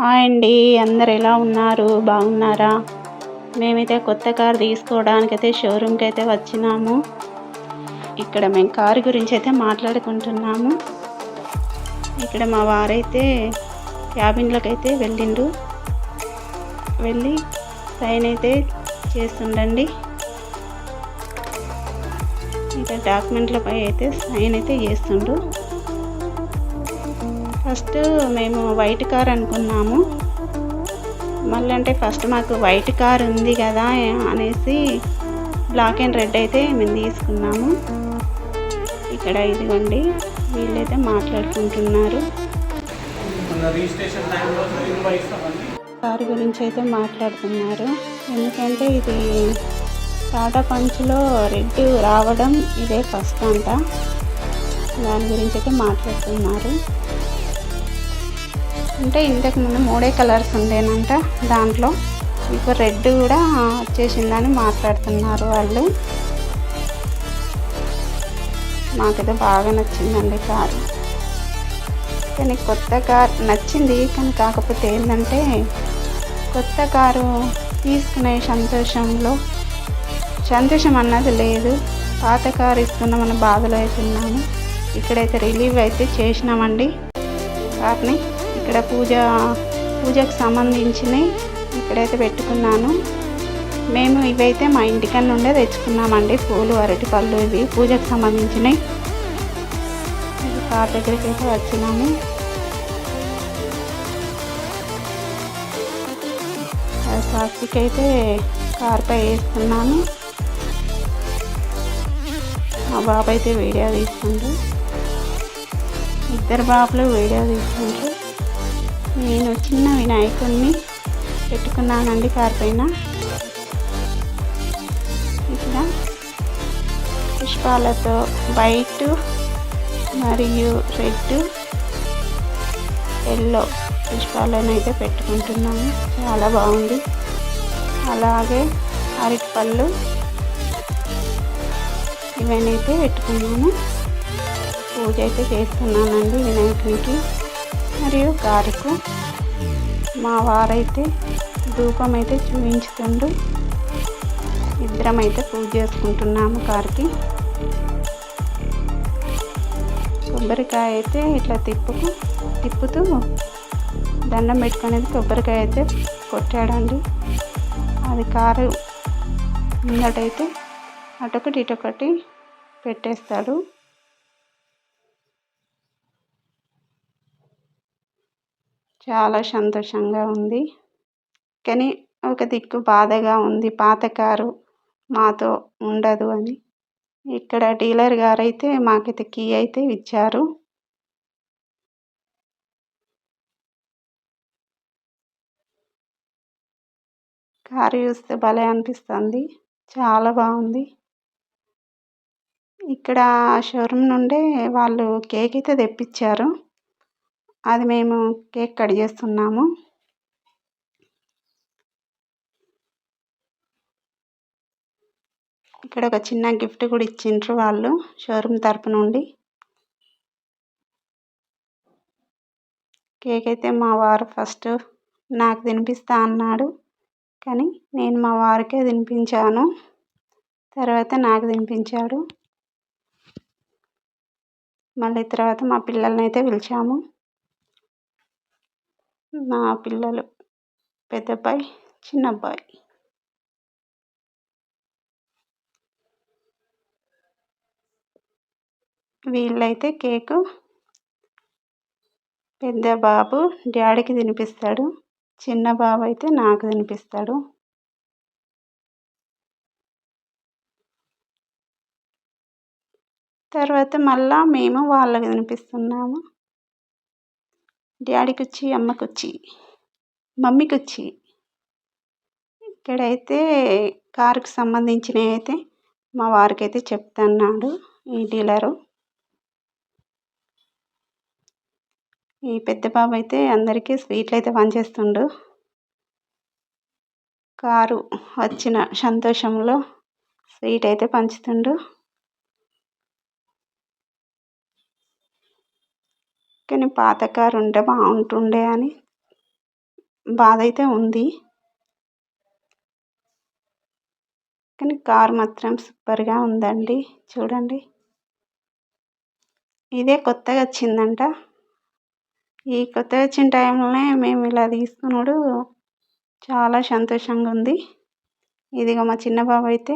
Hi అండి అందరు ఎలా ఉన్నారు? బాగున్నారా? మేమైతే కొత్త కార్ తీసుకోవడానికి అయితే షోరూమ్కి అయితే వచ్చినాము. ఇక్కడ మేము కారు గురించి అయితే మాట్లాడుకుంటున్నాము. ఇక్కడ మా వారైతే క్యాబిన్లోకి అయితే వెళ్ళిండు. వెళ్ళి సైన్ అయితే చేస్తుండండి. ఇంకా డాక్యుమెంట్లపై అయితే సైన్ అయితే చేస్తుండు. ఫస్ట్ మేము వైట్ కార్ అనుకున్నాము. మళ్ళీ అంటే ఫస్ట్ మాకు వైట్ కార్ ఉంది కదా అనేసి బ్లాక్ అండ్ రెడ్ అయితే మేము తీసుకున్నాము. ఇక్కడ ఇదిగోండి వీళ్ళైతే మాట్లాడుకుంటున్నారు. కారు గురించి అయితే మాట్లాడుతున్నారు. ఎందుకంటే ఇది టాటా పంచ్లో రెడ్ రావడం ఇదే ఫస్ట్ అంట. దాని గురించి అయితే మాట్లాడుతున్నారు. అంటే ఇంతకు ముందు మూడే కలర్స్ ఉండేనంట దాంట్లో. ఇప్పుడు రెడ్ కూడా వచ్చేసిందని మాట్లాడుతున్నారు వాళ్ళు. మాకైతే బాగా నచ్చిందండి కారు. కానీ కొత్త కార్ నచ్చింది కానీ కాకపోతే ఏంటంటే కొత్త కారు తీసుకునే సంతోషంలో సంతోషం అన్నది లేదు. పాత కారు ఇస్తున్నామన్న బాధలో అవుతున్నాము ఇక్కడైతే రిలీవ్ అయితే చేసినామండి కార్ని. ఇక్కడ పూజ పూజకు సంబంధించినవి ఇక్కడైతే పెట్టుకున్నాను. మేము ఇవైతే మా ఇంటికన్నా నుండే తెచ్చుకున్నామండి పూలు అరటి పళ్ళు ఇవి. పూజకు సంబంధించినవి. కార్ దగ్గరికి అయితే వచ్చినాము. ప్లాస్టిక్ అయితే కార్పై వేస్తున్నాను. మా బాబు అయితే వీడియో తీసుకుంటారు ఇద్దరు బాబులు వీడియో తీసుకుంటారు నేను చిన్న వినాయకుడిని పెట్టుకున్నానండి కారు పైన. ఇక్కడ పుష్పాలతో వైట్ మరియు రెడ్ ఎల్లో పుష్పాలను అయితే పెట్టుకుంటున్నాను చాలా బాగుంది. అలాగే అరటిపళ్ళు ఇవన్నీ అయితే పెట్టుకున్నాను పూజ అయితే చేస్తున్నానండి వినాయకునికి. మరియు కారుకు మా వారైతే ధూపం అయితే చూపించుతుండు ఇద్దరం అయితే పూజ చేసుకుంటున్నాము కారుకి కొబ్బరికాయ అయితే ఇట్లా తిప్పుకు తిప్పుతూ దండం పెట్టుకునేది కొబ్బరికాయ అయితే కొట్టాడండి. అది కారు ముందటైతే అటొకటి ఇటొకటి పెట్టేస్తాడు. చాలా సంతోషంగా ఉంది. కానీ ఒక దిక్కు బాధగా ఉంది. పాత కారు మాతో ఉండదు అని. ఇక్కడ డీలర్ గారు అయితే మాకైతే కీ అయితే ఇచ్చారు. కారు చూస్తే భలే అనిపిస్తుంది. చాలా బాగుంది. ఇక్కడ షోరూమ్ నుండే వాళ్ళు కేక్ అయితే తెప్పించారు. అది మేము కేక్ కట్ చేస్తున్నాము. ఇక్కడ ఒక చిన్న గిఫ్ట్ కూడా ఇచ్చిండ్రు వాళ్ళు షోరూమ్ తరపు నుండి. కేక్ అయితే మా వారు ఫస్ట్ నాకు తినిపిస్తా అన్నాడు కానీ నేను మా వారికే తినిపించాను. తర్వాత నాకు తినిపించాడు. మళ్ళీ తర్వాత మా పిల్లల్ని అయితే పిలిచాము. మా పిల్లలు పెద్ద అబ్బాయి చిన్న అబ్బాయి. వీళ్ళైతే కేకు పెద్ద బాబు డాడీకి తినిపిస్తాడు చిన్న బాబు అయితే నాకు తినిపిస్తాడు. తర్వాత మళ్ళా మేము వాళ్ళకి తినిపిస్తున్నాము. డాడీకొచ్చి అమ్మకొచ్చి మమ్మీకొచ్చి. ఇక్కడైతే కారుకు సంబంధించినవి అయితే మా వారికైతే చెప్తున్నాడు ఈ డీలరు. ఈ పెద్ద బాబు అయితే అందరికీ స్వీట్లు అయితే పనిచేస్తుండు కారు వచ్చిన సంతోషంలో స్వీట్ అయితే పంచుతుండు. కానీ పాత కారు ఉంటే బాగుంటుండే అని బాధ అయితే ఉంది. కానీ కార్ మాత్రం సూపర్గా ఉందండి. చూడండి. ఇదే కొత్తగా వచ్చిందంట. ఈ కొత్తగా వచ్చిన టైంలోనే మేము ఇలా తీసుకున్నాడు చాలా సంతోషంగా ఉంది. ఇదిగో మా చిన్న బాబు అయితే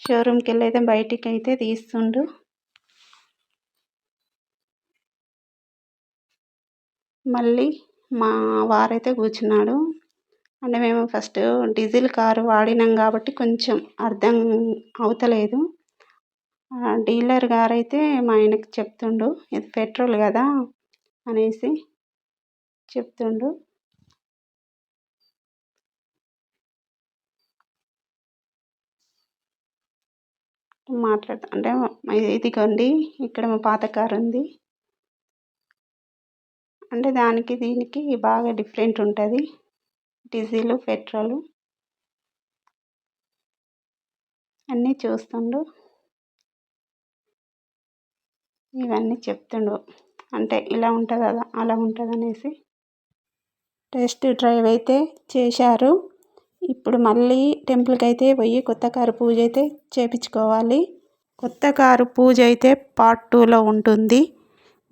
షోరూమ్కి వెళ్ళి అయితే బయటికి అయితే తీస్తుండు. మళ్ళీ మా వారైతే కూర్చున్నాడు. అంటే మేము ఫస్ట్ డీజిల్ కారు వాడినాం కాబట్టి కొంచెం అర్థం అవుతలేదు. డీలర్ గారైతే మా ఆయనకు చెప్తుండు ఇది పెట్రోల్ కదా అనేసి చెప్తుండు. మాట్లాడుతా అంటే ఇదిగోండి ఇక్కడ మా పాత కారు ఉంది అంటే దానికి దీనికి బాగా డిఫరెంట్ ఉంటుంది. డీజిల్ పెట్రోల్ అన్నీ చూస్తుండు. ఇవన్నీ చెప్తుండు. అంటే ఇలా ఉంటుంది అలా అలా ఉంటుంది అనేసి టెస్ట్ డ్రైవ్ అయితే చేశారు. ఇప్పుడు మళ్ళీ టెంపుల్కి అయితే పోయి కొత్త కారు పూజ అయితే చేపించుకోవాలి. కొత్త కారు పూజ అయితే పార్ట్ టూలో ఉంటుంది.